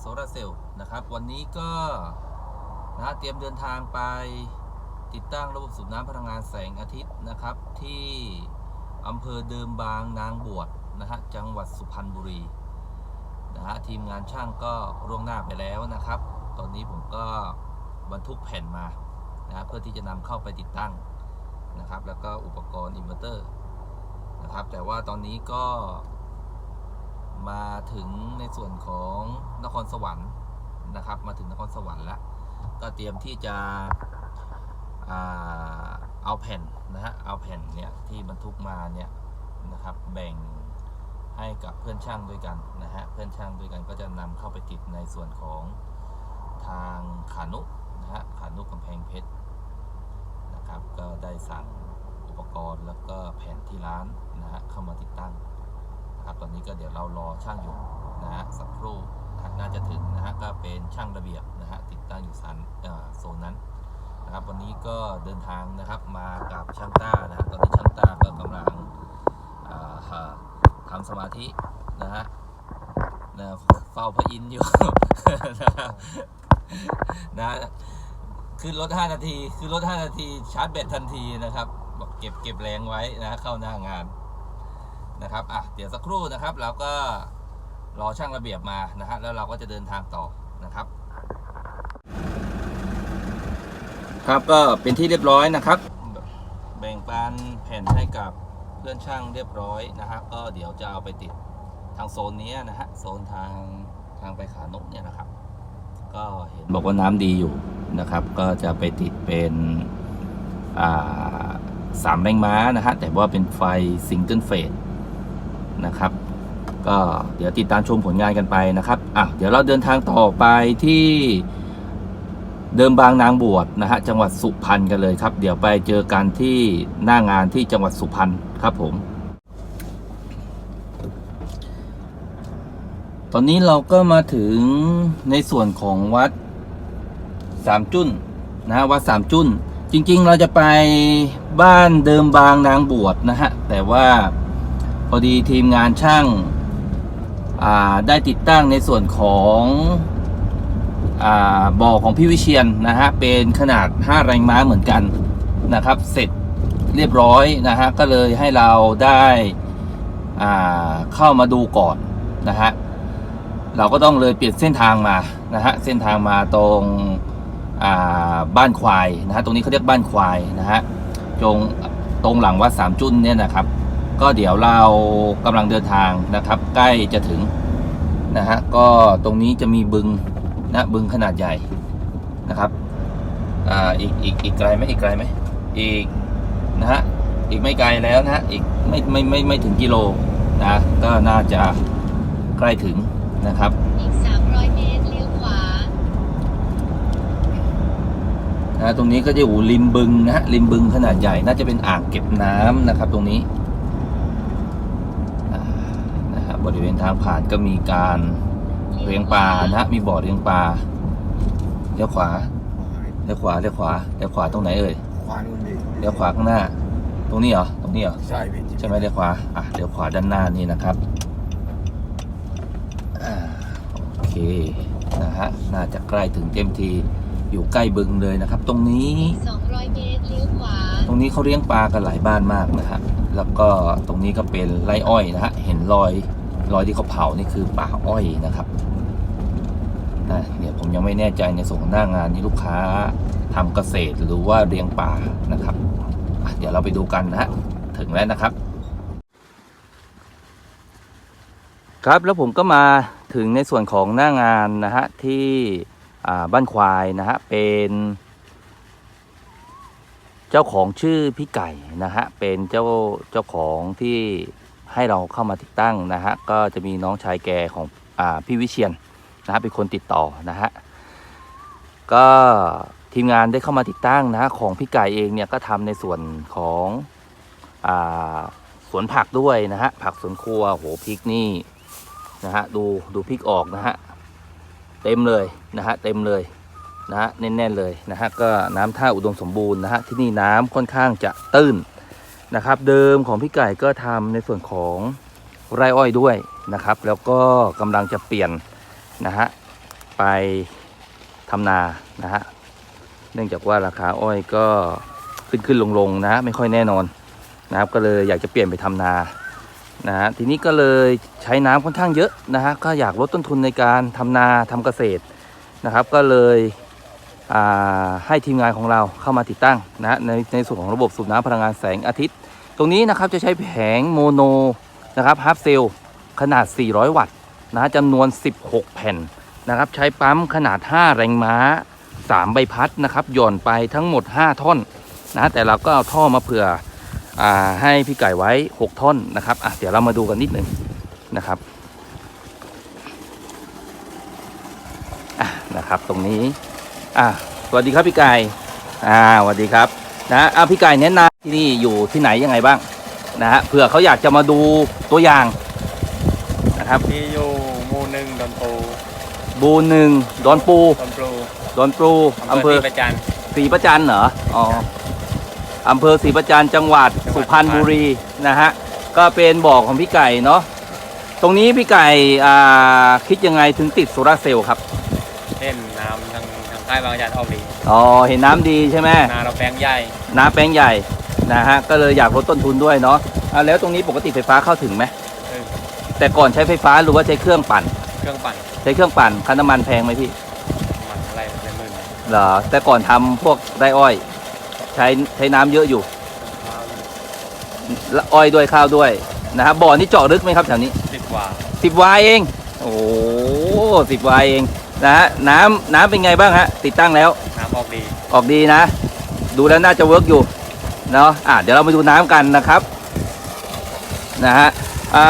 โซล่าหรือว่า MA Switch and Solar Cell นะครับ วันนี้ก็นะเตรียมเดินทางไปติดตั้งระบบสูบน้ำพลังงานแสงอาทิตย์นะครับ ที่อำเภอเดิมบางนางบวชนะฮะจังหวัดสุพรรณบุรีนะฮะทีมงานช่างก็ร่วงหน้าไปแล้วนะครับ ตอนนี้ผมก็บรรทุกแผ่นมานะเพื่อที่จะนำเข้าไปติดตั้งนะครับ แล้วก็อุปกรณ์อินเวอร์เตอร์นะครับ แต่ว่าตอนนี้ก็ มาถึงในส่วนของนครสวรรค์นะครับ มาถึงนครสวรรค์แล้ว ก็เตรียมที่จะเอาแผ่นนะฮะเอาแผ่นเนี่ยที่บรรทุกมาเนี่ยนะครับ แบ่งให้กับเพื่อนช่างด้วยกันนะฮะเพื่อนช่างด้วยกันก็จะนำเข้าไปติดในส่วนของทางขานุนะฮะขานุกำแพงเพชรนะครับ ก็ได้สั่งอุปกรณ์แล้วก็แผ่นที่ร้านนะฮะเข้ามาติดตั้ง นะครับ ตอนนี้ก็เดี๋ยวเรารอช่างอยู่นะฮะสักครู่น่าจะถึงนะฮะก็เป็นช่างระเบียบนะฮะติดตั้งอยู่สันโซนนั้นนะครับ วันนี้ก็เดินทางนะครับมากับช่างต้านะฮะตอนนี้ช่างต้าก็กำลังอ่าฮะทำสมาธินะฮะนะเฝ้าพระอินทร์อยู่นะนะขึ้นรถ 5 นาทีขึ้นรถ 5 นาที ชาร์จแบตทันทีนะครับ บอกเก็บเก็บแรงไว้นะ เข้าหน้างาน นะครับอะเดี๋ยวสักครู่นะครับ เราก็รอช่างระเบียบมานะฮะแล้วเราก็จะเดินทางต่อนะครับ ครับก็เป็นที่เรียบร้อยนะครับ แบ่งปันแผ่นให้กับเพื่อนช่างเรียบร้อยนะฮะก็เดี๋ยวจะเอาไปติดทางโซนนี้นะฮะโซนทางทางไปขานกเนี่ยนะครับ ก็เห็นบอกว่าน้ำดีอยู่นะครับ ก็จะไปติดเป็นอ่าสามแรงม้านะฮะแต่ว่าเป็นไฟซิงเกิลเฟส นะครับ ก็เดี๋ยวติดตามชมผลงานกันไปนะครับอะเดี๋ยวเราเดินทางต่อไปที่เดิมบางนางบวชนะฮะจังหวัดสุพรรณกันเลยครับ เดี๋ยวไปเจอกันที่หน้างานที่จังหวัดสุพรรณครับผม ตอนนี้เราก็มาถึงในส่วนของวัดสามจุ้นนะฮะวัดสามจุ้น จริง ๆ เราจะไปบ้านเดิมบางนางบวชนะฮะแต่ว่า พอดีทีมงานช่างได้ติดตั้งในส่วนของอาบ่อของพี่วิเชียนนะฮะเป็นขนาด 5 แรงม้าเหมือนกันนะครับ เสร็จเรียบร้อยนะฮะก็เลยให้เราได้าเข้ามาดูก่อนนะฮะเราก็ต้องเลยเปลี่ยนเส้นทางมานะฮะเส้นทางมาตรงบ้านควายนะฮะตรงนี้เขาเรียกบ้านควายนะฮะตรงตรงหลังวัดสามจุ้นเนี่ยนะครับ ก็เดี๋ยวเรากำลังเดินทางนะครับ ใกล้จะถึงนะฮะก็ตรงนี้จะมีบึงนะบึงขนาดใหญ่นะครับอ่าอีกอีกอีกไกลไหมอีกไกลไหมอีกนะฮะอีกไม่ไกลแล้วนะฮะอีกไม่ไม่ไม่ไม่ถึงกิโลนะก็น่าจะใกล้ถึงนะครับอีก300เมตรเลี้ยวขวานะตรงนี้ก็จะอยู่ริมบึงนะฮะริมบึงขนาดใหญ่น่าจะเป็นอ่างเก็บน้ำนะครับ ตรงนี้อ่านะฮะ บริเวณทางผ่านก็มีการเลี้ยงปลานะฮะมีบ่อเลี้ยงปลาเลี้ยวขวาเลี้ยวขวาเลี้ยวขวาเลี้ยวขวาตรงไหนเอ่ยขวานู่นดิเลี้ยวขวาข้างหน้า ตรงนี้เหรอตรงนี้เหรอใช่พี่ใช่ไหมเลี้ยวขวาอะเลี้ยวขวาด้านหน้านี่นะครับอ่าโอเคนะฮะน่าจะใกล้ถึงเต็มทีอยู่ใกล้บึงเลยนะครับ ตรงนี้200เมตรเลี้ยวขวาตรงนี้เขาเลี้ยงปลากันหลายบ้านมากนะฮะแล้วก็ตรงนี้ก็เป็นไร่อ้อยนะฮะเห็นรอย รอยที่เขาเผานี่คือป่าอ้อยนะครับนะเนี่ยวผมยังไม่แน่ใจในส่วนของหน้างานนี่ลูกค้าทำเกษตรหรือว่าเลี้ยงปลานะครับ เดี๋ยวเราไปดูกันนะฮะถึงแล้วนะครับ ครับแล้วผมก็มาถึงในส่วนของหน้างานนะฮะที่บ้านควายนะฮะเป็นเจ้าของชื่อพี่ไก่นะฮะเป็นเจ้าเจ้าของที่ ให้เราเข้ามาติดตั้งนะฮะก็จะมีน้องชายแกของอ่าพี่วิเชียนนะฮะเป็นคนติดต่อนะฮะก็ทีมงานได้เข้ามาติดตั้งนะฮะของพี่ไก่เองเนี่ยก็ทำในส่วนของอ่าสวนผักด้วยนะฮะผักสวนครัวโหพริกนี่นะฮะดูดูพริกออกนะฮะเต็มเลยนะฮะเต็มเลยนะฮะแน่นๆเลยนะฮะก็น้ำท่าอุดมสมบูรณ์นะฮะที่นี่น้ำค่อนข้างจะตื้น นะครับ เดิมของพี่ไก่ก็ทำในส่วนของไร่อ้อยด้วยนะครับ แล้วก็กำลังจะเปลี่ยนนะฮะไปทำนานะฮะเนื่องจากว่าราคาอ้อยก็ขึ้นขึ้นลงลงนะไม่ค่อยแน่นอนนะครับ ก็เลยอยากจะเปลี่ยนไปทำนานะฮะทีนี้ก็เลยใช้น้ำค่อนข้างเยอะนะฮะก็อยากลดต้นทุนในการทำนาทำเกษตรนะครับ ก็เลย ให้ทีมงานของเราเข้ามาติดตั้งนะในในส่วนของระบบสูบน้ำพลังงานแสงอาทิตย์ ตรงนี้นะครับจะใช้แผงโมโนนะครับฮาร์ฟเซลขนาด 400 วัตต์นะจำนวน 16 แผ่นนะครับ ใช้ปั๊มขนาด 5 แรงม้า 3 ใบพัดนะครับหย่อนไปทั้งหมด 5 ท่อนนะแต่เราก็เอาท่อมาเผื่ออให้พี่ไก่ไว้ 6 ท่อนนะครับอะเดี๋ยวเรามาดูกันนิดหนึ่งนะครับนะครับตรงนี้ อะสวัสดีครับพี่ไก่อ่าสวัสดีครับนะอะพี่ไก่แนะนำที่นี่อยู่ที่ไหนยังไงบ้างนะฮะเผื่อเขาอยากจะมาดูตัวอย่างนะครับที่อยู่หมู่หนึ่งดอนปูบูหนึ่งดอนปูดอนปูดอนปูอำเภอศรีประจันทร์ศรีประจันเหรออ๋ออำเภอศรีประจันจังหวัดจังหวัดสุพรรณบุรีนะฮะก็เป็นบ่อของพี่ไก่เนาะตรงนี้พี่ไก่อ่าคิดยังไงถึงติดโซลาร์เซลล์ครับเล่นน้ำ ทางทางใต้บางจากออกดีอ๋อเห็นน้ำดีใช่ไหมนาเราแปลงใหญ่น้ำแป้งใหญ่นะฮะก็เลยอยากลดต้นทุนด้วยเนาะอะแล้วตรงนี้ปกติไฟฟ้าเข้าถึงไหมเออแต่ก่อนใช้ไฟฟ้าหรือว่าใช้เครื่องปั่น เครื่องปั่นใช้เครื่องปั่นค่าน้ำมันแพงไหมพี่มันอะไรเป็นหมื่นเหรอแต่ก่อนทำพวกไร่อ้อย ใช้ใช้น้ำเยอะอยู่และอ้อยด้วยข้าวด้วยนะครับบ่อนี่เจาะลึกไหมครับแถวนี้ สิบกว่าสิบวายเอง โอ้สิบวายเอง นะฮะน้ำน้ำเป็นไงบ้างฮะติดตั้งแล้ว น้ำออกดี ออกดีนะ ดูแล้วน่าจะเวิร์กอยู่เนาะอะเดี๋ยวเรามาดูน้ำกันนะครับนะฮะอ่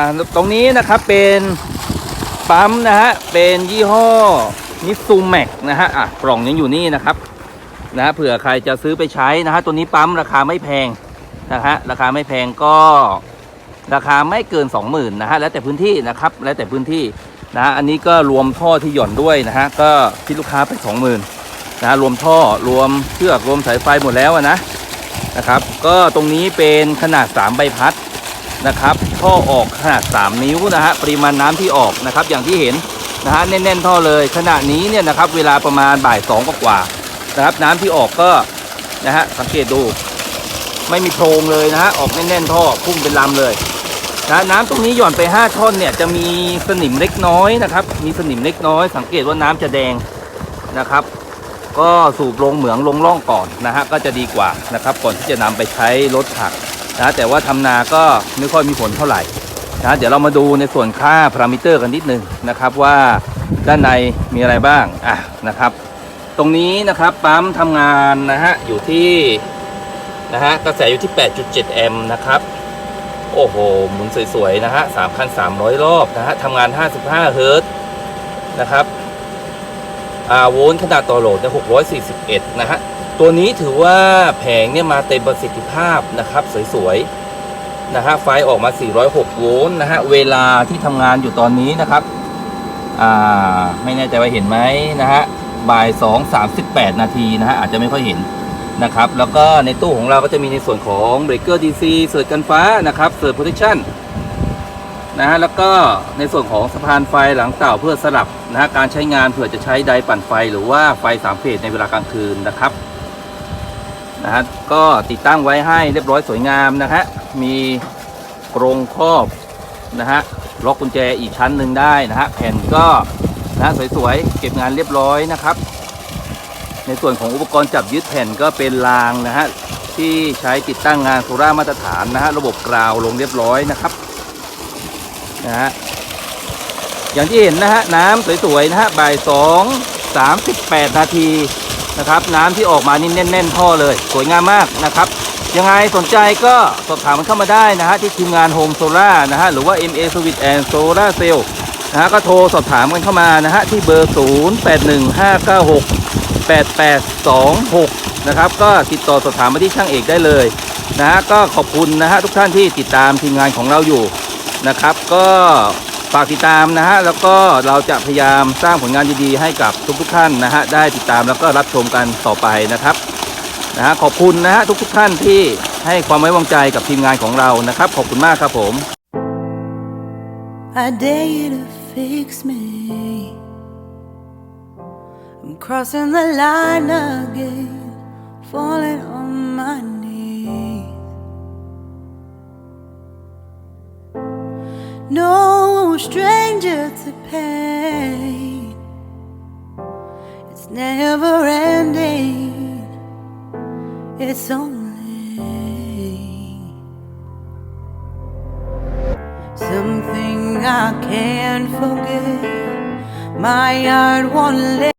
าตรงนี้นะครับเป็นปั๊มนะฮะเป็นยี่ห้อนิซูแม็กนะฮะอะกล่องยังอยู่นี่นะครับนะฮะเผื่อใครจะซื้อไปใช้นะฮะตัวนี้ปั๊มราคาไม่แพงนะฮะราคาไม่แพงก็ราคาไม่เกิน 20,000นะฮะแล้วแต่พื้นที่นะครับแล้วแต่พื้นที่ นะอันนี้ก็รวมท่อที่หย่อนด้วยนะฮะก็ที่ลูกค้าไป20,000นะฮะรวมท่อรวมเชือกรวมสายไฟหมดแล้วนะนะครับ ก็ตรงนี้เป็นขนาด 3 ใบพัดนะครับ ท่อออกขนาด 3 นิ้วนะฮะปริมาณน้ำที่ออกนะครับ อย่างที่เห็นนะฮะแน่นๆท่อเลยขณะนี้เนี่ยนะครับ เวลาประมาณบ่าย2กว่านะครับ น้ำที่ออกก็นะฮะสังเกตดู ไม่มีโพรงเลยนะฮะออกแน่นๆท่อพุ่งเป็นลำเลย นะน้ำตรงนี้หย่อนไป 5 ท่อนเนี่ยจะมีสนิมเล็กน้อยนะครับ มีสนิมเล็กน้อย สังเกตว่าน้ำจะแดงนะครับ ก็สูบลงเหมืองลงร่องก่อนนะฮะก็จะดีกว่านะครับ ก่อนที่จะนำไปใช้รถผักนะแต่ว่าทำนาก็ไม่ค่อยมีผลเท่าไหร่นะเดี๋ยวเรามาดูในส่วนค่าพารามิเตอร์กันนิดนึงนะครับว่าด้านในมีอะไรบ้างอะนะครับ ตรงนี้นะครับปั๊มทำงานนะฮะอยู่ที่นะฮะกระแสอยู่ที่ 8.7 แอมป์นะครับ โอ้โห หมุนสวยๆ นะฮะ3,300รอบนะฮะทำงาน 55 เฮิร์ตนะครับอ่าโวลต์ขนาดต่อโหลดเนี่ย641 นะฮะ ตัวนี้ถือว่าแผงเนี่ยมาเต็มประสิทธิภาพนะครับ สวยๆ นะฮะ ไฟออกมา 406 โวลต์นะฮะ เวลาที่ทำงานอยู่ตอนนี้นะครับอ่าไม่แน่ใจว่าเห็นไหมนะฮะบ่าย 2 38 นาทีนะฮะ อาจจะไม่ค่อยเห็น นะครับ แล้วก็ในตู้ของเราก็จะมีในส่วนของเบรกเกอร์ DC เสิร์ชกันฟ้านะครับเสิร์ชโปรเทคชั่นนะฮะแล้วก็ในส่วนของสะพานไฟหลังเต่าเพื่อสลับนะฮะการใช้งานเผื่อจะใช้ไดปั่นไฟหรือว่าไฟสามเฟสในเวลากลางคืนนะครับนะฮะก็ติดตั้งไว้ให้เรียบร้อยสวยงามนะฮะมีกรงครอบนะฮะล็อกกุญแจอีกชั้นหนึ่งได้นะฮะแผ่นก็นะสวยๆเก็บงานเรียบร้อยนะครับ ในส่วนของอุปกรณ์จับยึดแผ่นก็เป็นรางนะฮะที่ใช้ติดตั้งงานโซล่าร์มาตรฐานนะฮะระบบกราวลงเรียบร้อยนะครับนะฮะอย่างที่เห็นนะฮะน้ำสวยๆนะฮะบ่ายสองสามสิบแปดนาทีนะครับ น้ำที่ออกมานี่แน่นๆท่อเลย สวยงามมากนะครับ ยังไงสนใจก็สอบถามมันเข้ามาได้นะฮะที่ทีมงานโฮมโซล่านะฮะหรือว่า MA Service and Solar Cell นะฮะก็โทรสอบถามกันเข้ามานะฮะที่เบอร์ 0 8 1 5 9 6 8826 นะครับ ก็ติดต่อสอบถามมาที่ช่างเอกได้เลยนะฮะก็ขอบคุณนะฮะทุกท่านที่ติดตามทีมงานของเราอยู่นะครับ ก็ฝากติดตามนะฮะแล้วก็เราจะพยายามสร้างผลงานดีๆให้กับทุกๆท่านนะฮะได้ติดตามแล้วก็รับชมกันต่อไปนะครับนะฮะขอบคุณนะฮะทุกๆท่านที่ให้ความไว้วางใจกับทีมงานของเรานะครับ ขอบคุณมากครับผม I dare you to fix me. I'm crossing the line again, falling on my knees. No stranger to pain, it's never ending, it's only something I can't forget. My heart won't let